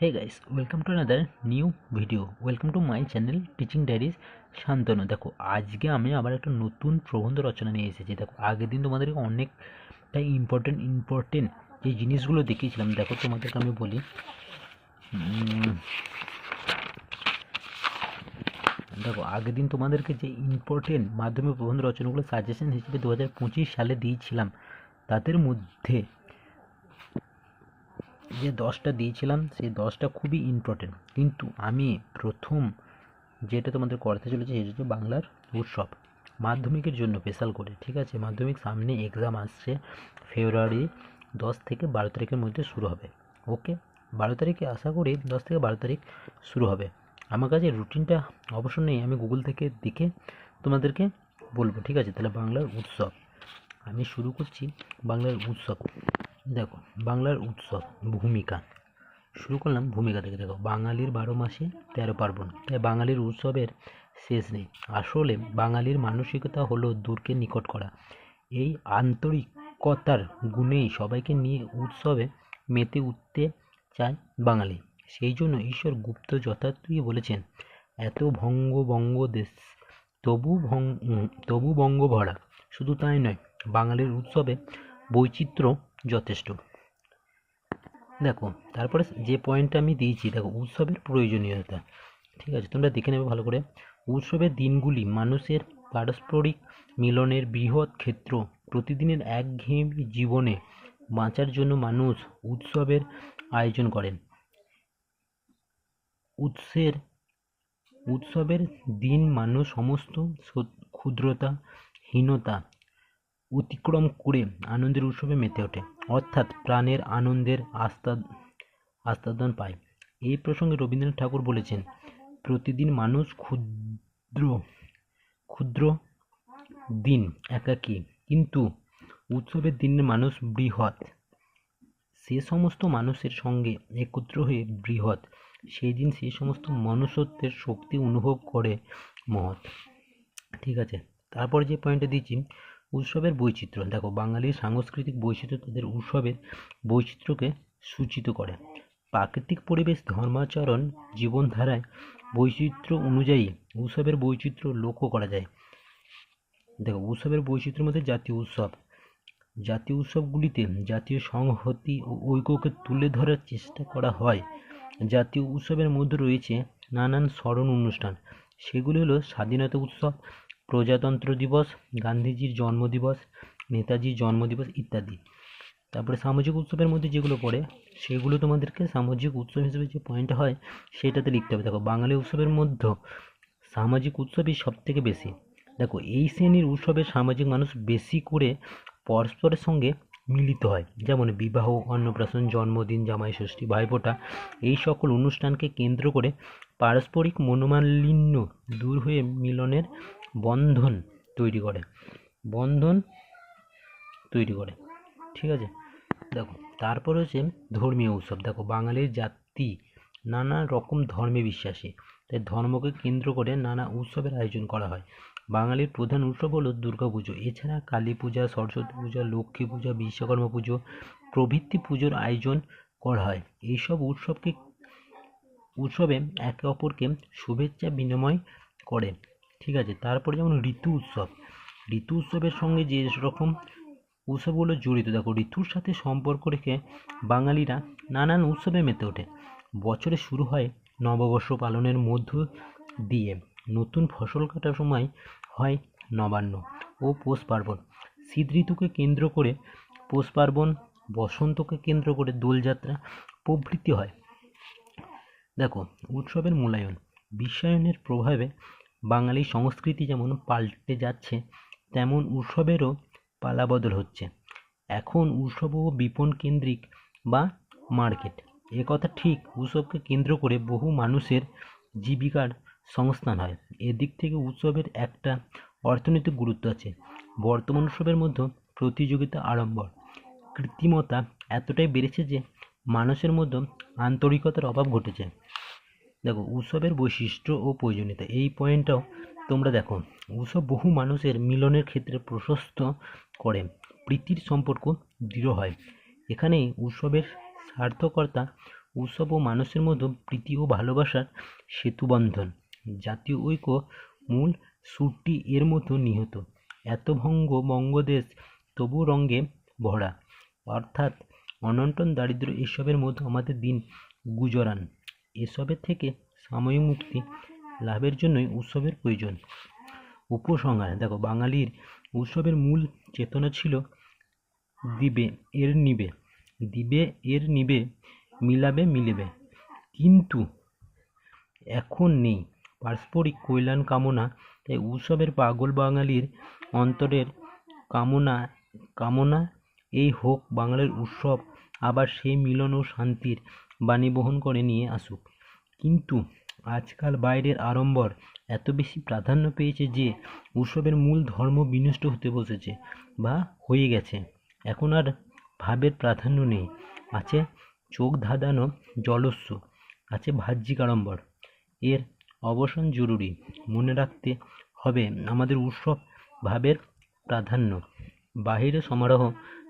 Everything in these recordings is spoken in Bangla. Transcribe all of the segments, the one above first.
Hey guys, welcome to another new video. Welcome to my channel Teaching Diaries Shantanu দেখো আজকে আমি আবার একটা নতুন প্রবন্ধ রচনা নিয়ে এসেছি। দেখো আগের দিন তোমাদেরকে অনেকটাই ইম্পর্টেন্ট ইম্পর্টেন্ট যে জিনিসগুলো দেখিয়েছিলাম। দেখো তোমাদেরকে আমি বলি। দেখো আগের দিন তোমাদেরকে যে ইম্পর্টেন্ট মাধ্যমিক প্রবন্ধ রচনাগুলো সাজেশন হিসেবে দু হাজার পঁচিশ সালে দিয়েছিলাম তাদের মধ্যে যে দশটা দিয়েছিলাম, সেই দশটা খুবই ইম্পর্টেন্ট কিন্তু আমি প্রথম যেটা তোমাদের করতে চলেছে, সেটা হচ্ছে বাংলার উৎসব। মাধ্যমিকের জন্য স্পেশাল করে, ঠিক আছে? মাধ্যমিক সামনে এক্সাম আসছে ফেব্রুয়ারি দশ থেকে বারো তারিখের মধ্যে শুরু হবে। ওকে বারো তারিখে আশা করি দশ থেকে বারো তারিখ শুরু হবে। আমার কাছে রুটিনটা অবশ্য নেই, আমি গুগল থেকে দেখে তোমাদেরকে বলব, ঠিক আছে? তাহলে বাংলার উৎসব। আমি শুরু করছি বাংলার উৎসব। দেখো, বাংলার উৎসব, ভূমিকা। শুরু করলাম ভূমিকা থেকে। দেখো, বাঙালির বারো মাসে তেরো পার্বণ। তাই বাঙালির উৎসবের শেষ নেই। আসলে বাঙালির মানসিকতা হলো দূরকে নিকট করা। এই আন্তরিকতার গুণেই সবাইকে নিয়ে উৎসবে মেতে উঠতে চায় বাঙালি। সেই জন্য ঈশ্বর গুপ্ত যথার্থই বলেছেন, এত ভঙ্গ বঙ্গ দেশ, তবু ভঙ্গ তবু বঙ্গ ভরা। শুধু তাই নয়, বাঙালির উৎসবে বৈচিত্র্য যথেষ্ট। দেখো, তারপরে যে পয়েন্টটা আমি দিয়েছি, দেখো, উৎসবের প্রয়োজনীয়তা, ঠিক আছে? তোমরা দেখে নেবে ভালো করে। উৎসবের দিনগুলি মানুষের পারস্পরিক মিলনের বৃহৎ ক্ষেত্র, প্রতিদিনের একঘেয়েমি জীবনে বাঁচার জন্য মানুষ উৎসবের আয়োজন করেন। উৎসের, উৎসবের দিন মানুষ সমস্ত সত- ক্ষুদ্রতা, হীনতা অতিক্রম করে আনন্দের উৎসবে মেতে ওঠে। অর্থাৎ প্রাণের আনন্দের আস্তা আস্বাদন পায়। এই প্রসঙ্গে রবীন্দ্রনাথ ঠাকুর বলেছেন, প্রতিদিন মানুষ ক্ষুদ্র ক্ষুদ্র দিন একাকী। কিন্তু উৎসবের দিনে মানুষ বৃহৎ। সে সমস্ত মানুষের সঙ্গে একত্র হয়ে বৃহৎ। সেই দিন সেই সমস্ত মনুষ্যত্বের শক্তি অনুভব করে মহৎ। ঠিক আছে। তারপর যে পয়েন্টটা দিয়েছি উৎসবের বৈচিত্র্য। দেখো, বাঙালির সাংস্কৃতিক বৈচিত্র্য তাদের উৎসবের বৈচিত্র্যকে সূচিত করে। প্রাকৃতিক পরিবেশ, ধর্মাচরণ, জীবনধারায় বৈচিত্র্য অনুযায়ী উৎসবের বৈচিত্র্য লক্ষ্য করা যায়। দেখো, উৎসবের বৈচিত্র্যের মধ্যে জাতীয় উৎসব। জাতীয় উৎসবগুলিতে জাতীয় সংহতি ও ঐক্যকে তুলে ধরার চেষ্টা করা হয়। জাতীয় উৎসবের মধ্যে রয়েছে নানান স্মরণ অনুষ্ঠান। সেগুলি হলো স্বাধীনতা উৎসব প্রজাতন্ত্র দিবস, গান্ধীজির জন্মদিবস নেতাজির জন্মদিবস ইত্যাদি। তারপরে সামাজিক উৎসবের মধ্যে যেগুলো পড়ে, সেগুলো তোমাদেরকে সামাজিক উৎসব হিসেবে যে পয়েন্ট হয়, সেটাতে লিখতে হবে। দেখো, বাঙালি উৎসবের মধ্যে সামাজিক উৎসবই সব থেকে বেশি। দেখো, এই শ্রেণির উৎসবে সামাজিক মানুষ বেশি করে পরস্পরের সঙ্গে মিলিত হয়। যেমন বিবাহ, অন্নপ্রাশন, জন্মদিন, জামাই ষষ্ঠী, ভাইফোঁটা, এই সকল অনুষ্ঠানকে কেন্দ্র করে পারস্পরিক মনোমালিন্য দূর হয়ে মিলনের বন্ধন তৈরি করে। বন্ধন তৈরি করে। ঠিক আছে? দেখো, তারপর হচ্ছে ধর্মীয় উৎসব। দেখো, বাঙালির জাতি নানা রকম ধর্মে বিশ্বাসী। তাই ধর্মকে কেন্দ্র করে নানা উৎসবের আয়োজন করা হয়। বাঙালির প্রধান উৎসব হলো দুর্গাপুজো এছাড়া কালী পূজা, সরস্বতী পূজা, লক্ষ্মী পূজা, বিশ্বকর্মা পুজো, প্রভৃতি পুজোর আয়োজন করা হয়। এইসব উৎসবকে, উৎসবে একে অপরকে শুভেচ্ছা বিনিময় করে। ঠিক আছে? তারপরে যেমন ঋতু উৎসব। ঋতু উৎসবের সঙ্গে যে রকম উৎসবগুলো জড়িত, দেখো ঋতুর সাথে সম্পর্ক রেখে বাঙালিরা নানান উৎসবে মেতে ওঠে। বছরে শুরু হয় নববর্ষ পালনের মধ্য দিয়ে। নতুন ফসল কাটার সময় হয় নবান্ন ও পৌষ পার্বণ। শীত ঋতুকে কেন্দ্র করে পৌষ পার্বণ, বসন্তকে কেন্দ্র করে দোলযাত্রা প্রভৃতি হয়। দেখো, উৎসবের মূল্যায়ন। বিশ্বায়নের প্রভাবে বাঙালি সংস্কৃতি যেমন পাল্টে যাচ্ছে, তেমন উৎসবেরও পালাবদল হচ্ছে। এখন উৎসব ও বিপণ কেন্দ্রিক বা মার্কেট, এ কথা ঠিক উৎসবকে কেন্দ্র করে বহু মানুষের জীবিকার সংস্থান হয়। এদিক থেকে উৎসবের একটা অর্থনৈতিক গুরুত্ব আছে। বর্তমান উৎসবের মধ্যে প্রতিযোগিতা আড়ম্বর, কৃত্রিমতা এতটাই বেড়েছে যে মানুষের মধ্যে আন্তরিকতার অভাব ঘটেছে। দেখো, উৎসবের বৈশিষ্ট্য ও প্রয়োজনীয়তা, এই পয়েন্টটাও তোমরা দেখো। উৎসব বহু মানুষের মিলনের ক্ষেত্রে প্রশস্ত করে, প্রীতির সম্পর্ক দৃঢ় হয়। এখানেই উৎসবের সার্থকতা, উৎসব ও মানুষের মধ্যে প্রীতি ও ভালোবাসার সেতুবন্ধন, জাতীয় ঐক্য মূল সুরটি এর মতো নিহত। এত ভঙ্গ বঙ্গদেশ তবু রঙ্গে ভরা। অর্থাৎ অনটন দারিদ্র এসবের মধ্যে আমাদের দিন গুজরান। এসবের থেকে সাময়িক মুক্তি লাভের জন্যই উৎসবের প্রয়োজন। উপসংহার, দেখো, বাঙালির উৎসবের মূল চেতনা ছিল দিবে এর নিবে। দিবে এর নিবে, মিলাবে মিলিবে। কিন্তু এখন নেই। পারস্পরিক কল্যাণ কামনা, তাই উৎসবের পাগল বাঙালির অন্তরের কামনা কামনা এই হোক বাঙালির উৎসব আবার সেই মিলন ও শান্তির বাণী বহন করে নিয়ে আসুক। কিন্তু আজকাল বাইরের আড়ম্বর এত বেশি প্রাধান্য পেয়েছে যে উৎসবের মূল ধর্ম বিনষ্ট হতে বসেছে বা হয়ে গেছে। এখন আর ভাবের প্রাধান্য নেই। আছে চোখ ধাঁধানো জলস্য, আছে বাহ্যিক আড়ম্বর। এর অবসান জরুরি। মনে রাখতে হবে আমাদের উৎসব ভাবের প্রাধান্য। বাহিরে সমারোহ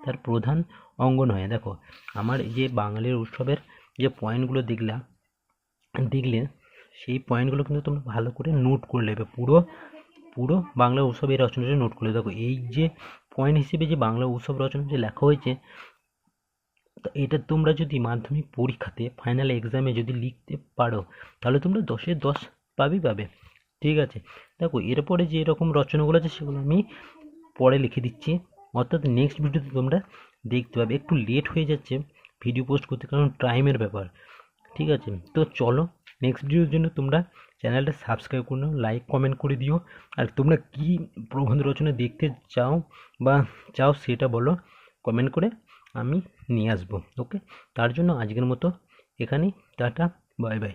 তার প্রধান অঙ্গ নয় দেখো, আমার যে বাঙালির উৎসবের যে পয়েন্টগুলো দেখলা, দেখলে সেই পয়েন্টগুলো কিন্তু তোমরা ভালো করে নোট করে নেবে। পুরো পুরো বাংলা উৎসব এই রচনাটা নোট করে দেখো, এই যে পয়েন্ট হিসেবে যে বাংলা উৎসব রচনা যে লেখা হয়েছে এটা তোমরা যদি মাধ্যমিক পরীক্ষাতে ফাইনাল এক্সামে যদি লিখতে পারো, তাহলে তোমরা দশে দশ পাবেই পাবে। ঠিক আছে? দেখো, এরপরে যে এরকম রচনাগুলো আছে, সেগুলো আমি পরে লিখে দিচ্ছি। অর্থাৎ নেক্সট ভিডিওতে তোমরা দেখতে পাবে, একটু লেট হয়ে যাচ্ছে ভিডিও পোস্ট করতে কারণ টাইমের ব্যাপার, ঠিক আছে? তো চলো নেক্সট ভিডিওর জন্য তোমরা চ্যানেলটা সাবস্ক্রাইব করে নাও লাইক কমেন্ট করে দিও। আর তোমরা কী প্রবন্ধ রচনা দেখতে চাও বা চাও সেটা বলো কমেন্ট করে আমি নিয়ে আসব ওকে তার জন্য আজকের মতো এখানেই, টাটা বাই বাই